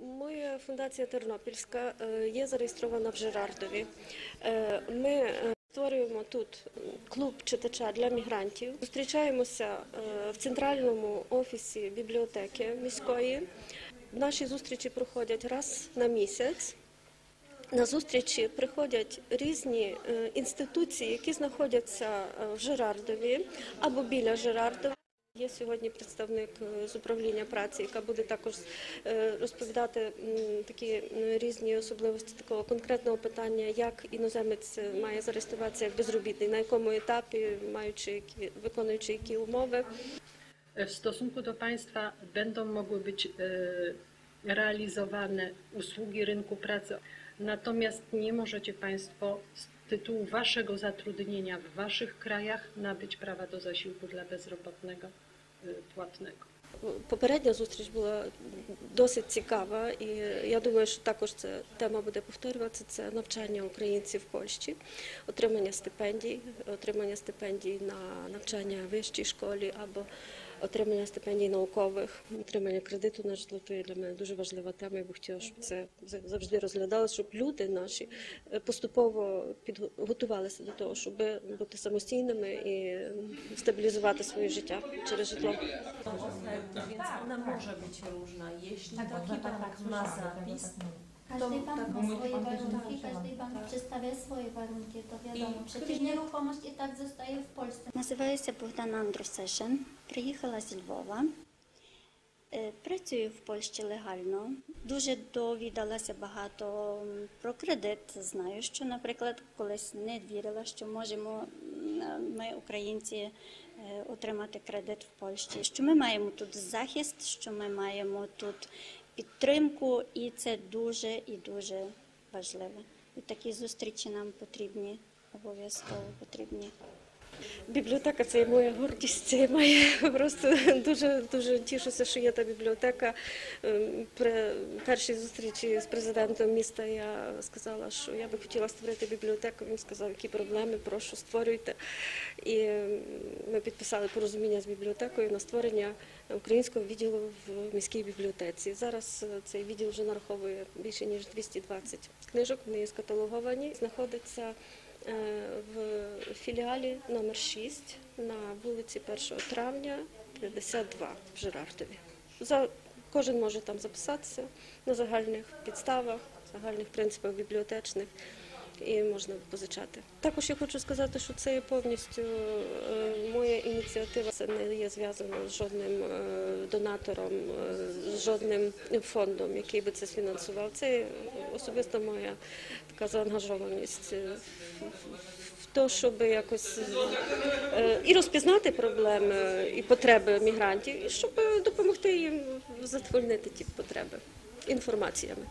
Моя фундація Тернопільська е, є зареєстрована в Жерардові. Е, Ми е, створюємо тут клуб читача для мігрантів. Зустрічаємося в центральному офісі бібліотеки міської. Наші зустрічі проходять раз на місяць. На зустрічі приходять різні інституції, які знаходяться в Жерардові або біля Жерардова. Є сьогодні представник е, з управління праці, яка буде також е, розповідати такі різні особливості такого конкретного питання, як іноземець має зареєструватися як безробітний, на якому етапі, маючи виконуючи які умови. W stosunku do państwa będą mogły być realizowane usługi rynku pracy, natomiast nie możecie państwo z tytułu waszego zatrudnienia w waszych krajach nabyć prawa do zasiłku dla bezrobotnego e, płatnego. Попередня зустріч була досить цікава, і я думаю, що також ця тема буде повторюватися. Це навчання українців в Польщі, отримання стипендій, отримання стипендій на навчання в вищій школі або отримання стипендій наукових, отримання кредиту на житло. То є для мене дуже важлива тема. Я б хотіла, щоб це завжди розглядалося, щоб люди наші е, поступово підготувалися до того, щоб бути самостійними і стабілізувати своє життя через житло. Więc ona może być różna. Jeśli Tak, taki tak, Każdy bank ma swoje warunki, każdy bank tak. przedstawia swoje warunki, to wiadomo. Przecież nieruchomość i tak zostaje w Polsce. Називаюся Богдана Андрусешин. Приїхала зі Львова. Е, Працюю в Польщі легально. Дуже довідалася багато м, про кредит. Знаю, що, наприклад, колись не вірила, що можемо м, ми, українці, е, отримати кредит в Польщі. Що ми маємо тут захист, що ми маємо тут підтримку, і це дуже і дуже важливо. І такі зустрічі нам потрібні, обов'язково потрібні. Бібліотека це моя гордість. Це є моє просто дуже дуже тішуся, що є та бібліотека. Ем, При першій зустрічі з президентом міста я сказала, що я би хотіла створити бібліотеку. Він сказав, які проблеми, прошу створюйте. І ем, ми підписали порозуміння з бібліотекою на створення українського відділу в міській бібліотеці. Зараз е, цей відділ вже нараховує більше ніж 220 книжок. Вони скаталоговані. Знаходиться в філіалі номер 6 на вулиці 1 травня 52 в Жирардові. За кожен може там записатися на загальних підставах, загальних принципах бібліотечних. І можна позичати. Також я хочу сказати, що це повністю е, моя ініціатива. Це не є зв'язано з жодним е, донатором, е, з жодним фондом, який би це фінансував. Це особисто моя така заангажованість в те, щоб якось і розпізнати проблеми і потреби мігрантів, і щоб допомогти їм задовольнити ті потреби інформаціями.